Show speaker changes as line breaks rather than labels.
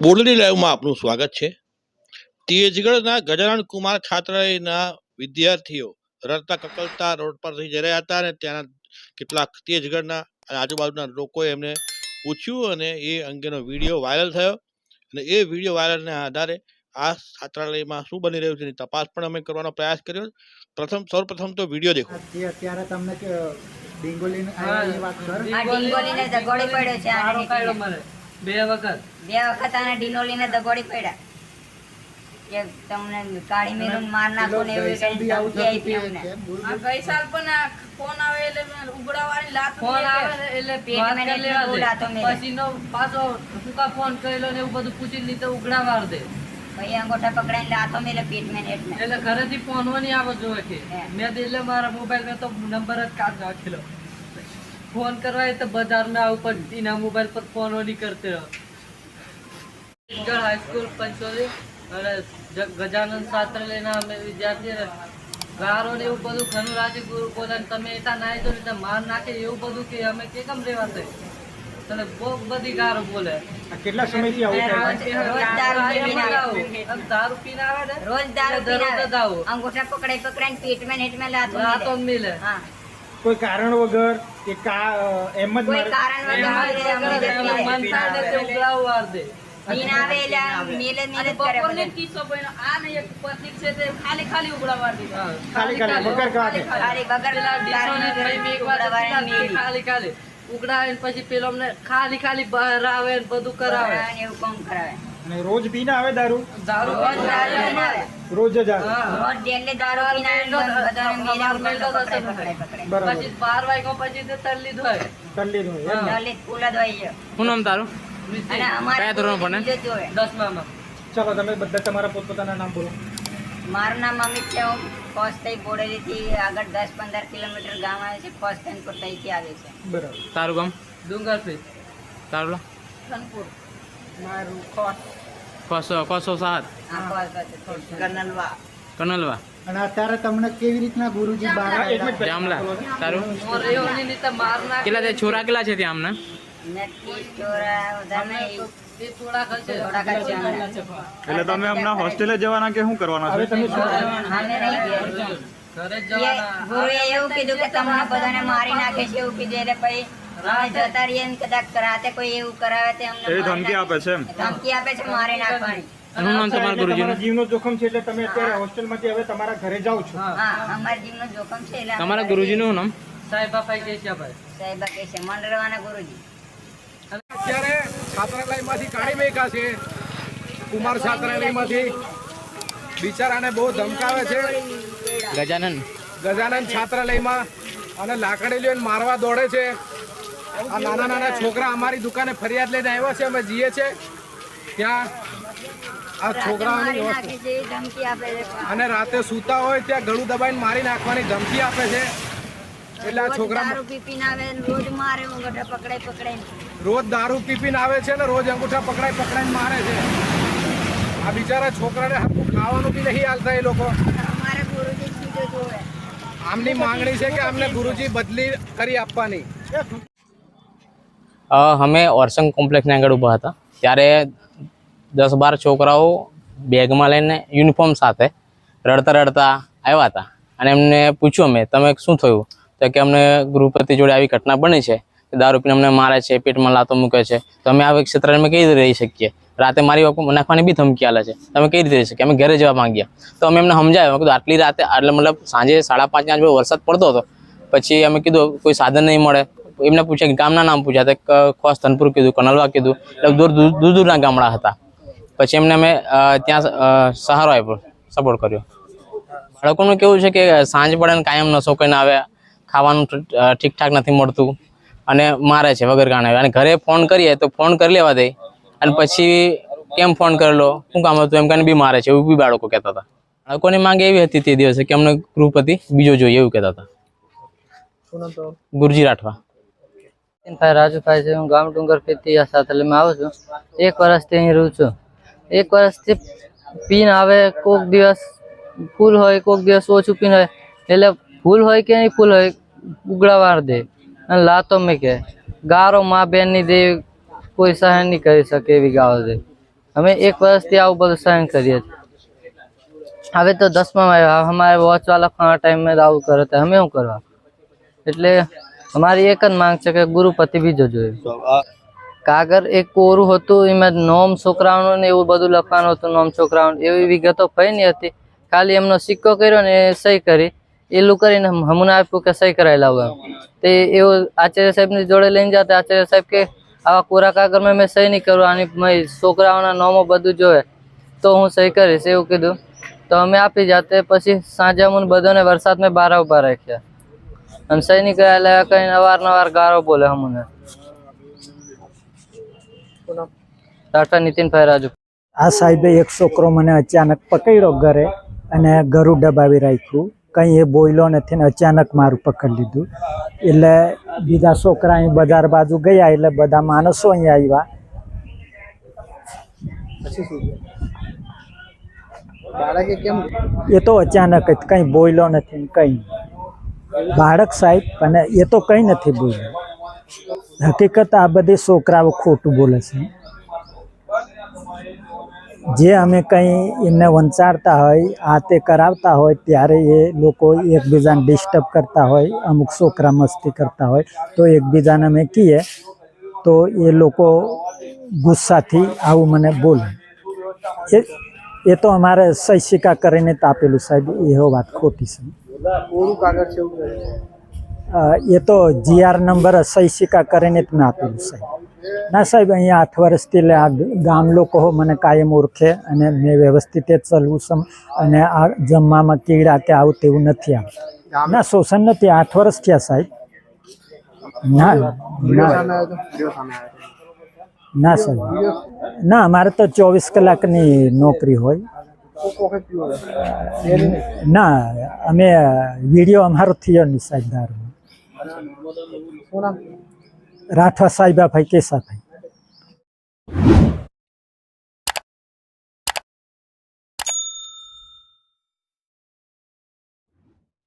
બોડલી લાઈવમાં આપનું સ્વાગત છે. તેજગઢના ગજાનન કુમાર છાત્રાલયના વિદ્યાર્થીઓ રડતા કકલતા રોડ પરથી જઈ રહ્યા હતા અને ત્યાંના કેટલાક તેજગઢના અને આજુબાજુના લોકોએ એમને પૂછ્યું અને એ અંગેનો વીડિયો વાયરલ થયો. અને એ વીડિયો વાયરલના આધારે આ છાત્રાલયમાં શું બની રહ્યું છે એની તપાસ પણ અમે કરવાનો પ્રયાસ કર્યો પ્રથમ સૌપ્રથમ તો વીડિયો દેખો.
અત્યારે તમને કે ડિંગોલી વાત કર
આ ડીંગોલીને પડ્યો છે આને
મને બે વખત
બે વખત આને ડીંગોલીને દગોડી પડ્યા કે તમને કાળી મેરું માર નાખો ને એવી કઈ
આવું
આપી અમને.
ગઈ સાલ પણ આ ફોન આવે એટલે ઉગડાવાની લાત
ફોન આવે એટલે
પેટમાં
વાત
ને
કરી લેવા દે.
બોલાતો મેલે.
પછી નો પાછો ટૂંકા ફોન કરેલો ને એવું બધું પૂછી લીધો ઉઘડા દે
ભાઈ અંગોઠા પકડાઈને લાતો મેલે પેટમાં ને એટલે.
એટલે ઘરેથી ફોન નહીં આવો જોવે કે મેં એટલે મારા મોબાઈલમાં તો નંબર જ કાઢ નાખેલો ફોન કરવા એ તો બજારમાં આવું પણ એના મોબાઈલ પર ફોન નહીં કરતે હાઈસ્કૂલ પંચોલી અને ગજાનંદ શાસ્ત્ર લઈને અમે વિદ્યાર્થી ગારો ને એવું બધું ઘણું રાજી ગુરુ બોલે તમે એટલા ના જો ને એટલે માર નાખે એવું બધું કે અમે કે કેમ રેવા દે? તને બહુ બધી ગારો બોલે.
આ કેટલા સમયથી આવું
રોજ દારૂ પીને આવે.
દારૂ પીને આવે ને?
રોજ દારૂ પીને આવે. અંગૂઠા પકડાઈ પકડાઈને પેટમાં ને એટલમાં લાતો મિલે. હા.
કોઈ કારણ વગર કે કા એમ જ
કોઈ કારણ વગર
કરે,
બપોરનો. કિસ્સો બન્યો. આ ને એક છે તે ખાલી ખાલી ઉગડાવવા દીધો
વગર કાઢે
વગર
ઉઘડાવે પછી પેલો અમને ખાલી ખાલી બહાર આવે ને બધું કરાવે.
એવું કામ કરાવે.
અને રોજ પીને આવે દારૂ?
દારૂ
રોજ દારૂ પીને આવે.
રોજ જ આવે.
રોજ ડેલી દારૂ પીને આવે
હતો.
બરાબર.
પછી વાગ્યા પછી તે? હા.
નામ તારું?
અને અમારે
કયા ભણે?
જોવે.
તમે બધા તમારા પોતપોતાના નામ બોલો.
મારું નામ અમિત છે હું કોસ્તઈ બોડેલીથી આગળ દસ પંદર કિલોમીટર ગામ આવે છે કોસ્તનપુર તઈથી આવે છે.
બરાબર.
તારું ગામ?
ડુંગર
તારું? લો
ધનપુર.
મારું કોસો.
કોસો સાત. કનલવા.
અને અત્યારે તમને કેવી રીતના ગુરુજી બહાર
જામલા. તારું? કેટલા તે છોરા કેટલા છે ત્યાં આમના.
એટલે તમે હમણાં હોસ્ટેલે જવાના કે શું કરવાના છે?
તમે શું
અમે નહીં ગયા.
ઘરે જ
એ
જવાના.
ગુરુએ એવું કીધું કે તમને બધાને મારી નાખે છે એવું કીધું. એટલે પછી અમે જતા રહીએ ને કદાચ રાતે કોઈ એવું કરાવે તે અમને
એ
મારી
ધમકી આપે છે કુમાર
ધમકી આપે છે મારી નાખવાની.
શું નામ તમારા ગુરુજીનું.
તમારા જોખમ છે એટલે તમે અત્યારે હોસ્ટેલમાંથી હવે તમારા ઘરે જાઓ છો.
હા
હા જોખમ છે એટલે
તમારા ગુરુજીનું નામ?
સાહેબ બાપા કે
સાહેબા કહે મંડળવાના ગુરુજી.
અત્યારે છાત્રાલયમાંથી કાઢી મેકા છે. કુમાર છાત્રાલયમાંથી. બિચારાને બહુ ધમકાવે છે.
ગજાનન.
ગજાનંદ છાત્રાલયમાં અને લાકડી લઈને મારવા દોડે છે. આ નાના નાના છોકરા અમારી દુકાને ફરિયાદ લઈને આવ્યા છે અમે જઈએ છે. ત્યાં આ છોકરાઓની અને રાતે સૂતા હોય ત્યાં ગળું દબાઈને મારી નાખવાની ધમકી આપે છે. એટલે આ
રોજ
છોકરા
દારૂ પી આવે રોજ
દારૂ છે ને રોજ અંગૂઠા પકડાઈ પકડાઈને મારે છે. આ બિચારા છોકરાને હરખું ખાવાનું બી નહીં હાલતા એ લોકો. આમની માંગણી છે કે અમને ગુરુજી બદલી કરી આપવાની.
અમે ઓરસંગ કોમ્પ્લેક્ષની આગળ ઊભા હતા. ત્યારે દસ બાર છોકરાઓ બેગમાં લઈને યુનિફોર્મ સાથે રડતા રડતા આવ્યા હતા. અને એમને પૂછ્યું અમે, તમે શું થયું? તો કે, અમને ગૃહપતિ જોડે આવી ઘટના બની છે. દારૂ પીને અમને મારે છે, પેટમાં લાતો મૂકે છે. તો અમે આ ક્ષેત્રે અમે કઈ રીતે રહી શકીએ? રાતે મારી નાખવાની બી ધમકી આલે છે. તમે કઈ રીતે રહી શકીએ? અમે ઘરે જવા માંગ્યા. તો અમે એમને સમજાવ્યું. કીધું, આટલી રાતે એટલે મતલબ સાંજે સાડા પાંચ પાંચ વરસાદ પડતો હતો. પછી અમે કીધું, કોઈ સાધન નહીં મળે. એમને પૂછ્યા કે ગામના નામ પૂછ્યા તો ખોસ ધનપુર કીધું કનલવા કીધું. એટલે દૂર દૂર દૂર દૂરના ગામડા હતા. પછી એમને અમે ત્યાં સહારો આપ્યો સપોર્ટ કર્યો. બાળકોનું કેવું છે કે સાંજ પડે ને કાયમ નસો કરીને આવે ખાવાનું ઠીકઠાક નથી મળતું અને મારે છે વગર કારણે અને ઘરે ફોન કરીએ તો ફોન કરી લેવા દે. અને પછી કેમ ફોન કરેલો? શું કામ હતું? એમ કરીને બી મારે છે એવું બી બાળકો કહેતા હતા. બાળકોની માંગ એવી હતી તે દિવસે કે અમને ગૃહપતિ બીજો જોઈએ એવું કહેતા હતા. ગુરજી રાઠવા.
ભાઈ રાજુભાઈ છે હું ગામ ડુંગર ફેરથી સાથે આવું છું. એક વર્ષથી અહીં રહું છું. એક વર્ષથી પીન આવે કોઈક દિવસ ફૂલ હોય કોઈક દિવસ ઓછું પીન હોય. એટલે ફૂલ હોય કે નહીં ફૂલ હોય, ઉગડાવાર દે. અને લાતો મેં કે ગારો મા બહેનની દે, કોઈ સહન નહીં કરી શકે એવી ગાળો દે. અમે એક વર્ષથી આવું બધું સહન કરીએ છીએ. હવે તો દસમામાં આવ્યા. અમારે વોચવાલા ટાઈમ ટાઈમે આવું કરે તો અમે શું કરવા? એટલે અમારી એક જ માંગ છે કે ગુરુપતિ બીજો જોઈએ. કાગળ એક કોરું હતું એમાં નોમ છોકરાઓનું ને એવું બધું લખવાનું હતું નોમ છોકરાઓનું. એવી વિગતો કઈ નહીં હતી. ખાલી એમનો સિક્કો કર્યો ને સહી કરી. એલું કરીને હમણાં આપ્યું કે સહી કરાવી લાવું તે એવું આચાર્ય સાહેબની જોડે લઈને જતા આચાર્ય સાહેબ કે આવા કોરા કાગળમાં મેં સહી નહીં કરું આની મેં છોકરાઓના નોમો બધું જોવે. તો હું સહી કરીશ. એવું કીધું. તો અમે આપી જાતે પછી સાંજે અમને બધાને વરસાદમાં બારા ઊભા રાખ્યા. અને સહી નહીં કરાયેલા કઈ અવારનવાર ગારો બોલે અમને ટાટા નીતિનભાઈ રાજુ
આ સાહેબે એક છોકરો મને અચાનક પકડ્યો ઘરે અને ઘરું દબાવી રાખ્યું. કંઈ એ બોલ્યો નથી ને અચાનક મારું પકડી લીધું. એટલે બીજા છોકરા અહીં બજાર બાજુ ગયા એટલે બધા માણસો અહીં આવ્યા. એ તો અચાનક જ કંઈ બોલ્યો નથી કંઈ. બાળક સાહેબ, અને એ તો કંઈ નથી બોલ્યું હકીકત આ બધી છોકરાઓ ખોટું બોલે છે. જે અમે કંઈ એમને વંચાડતા હોય, આ તે કરાવતા હોય, ત્યારે એ લોકો એકબીજાને ડિસ્ટર્બ કરતા હોય, અમુક છોકરા મસ્તી કરતા હોય, તો એકબીજાને અમે કહીએ, તો એ લોકો ગુસ્સાથી આવું મને બોલે. એ એ તો અમારે સૈસિકા કરીને તાપેલું સાહેબ, એવો વાત ખોટી છે. અ, એ તો જીઆર નંબર સહી સિક્કા કરીને જ મેં આપેલું સાહેબ ના સાહેબ અહીંયા આઠ વર્ષથી એટલે આ ગામ લોકો મને કાયમ ઓળખે અને મેં વ્યવસ્થિત જ ચલવું છું અને આ જમવામાં કીડા કે આવું તેવું નથી આવતું ના શોષણ નથી આઠ વર્ષ થયા સાહેબ. ના ના. સાહેબ. ના અમારે તો ચોવીસ કલાકની નોકરી હોય. ના અમે વીડિયો અમારો થયો નહીં સાહેબ દારૂ રાઠવા સાહેબાભાઈ કેસાભાઈ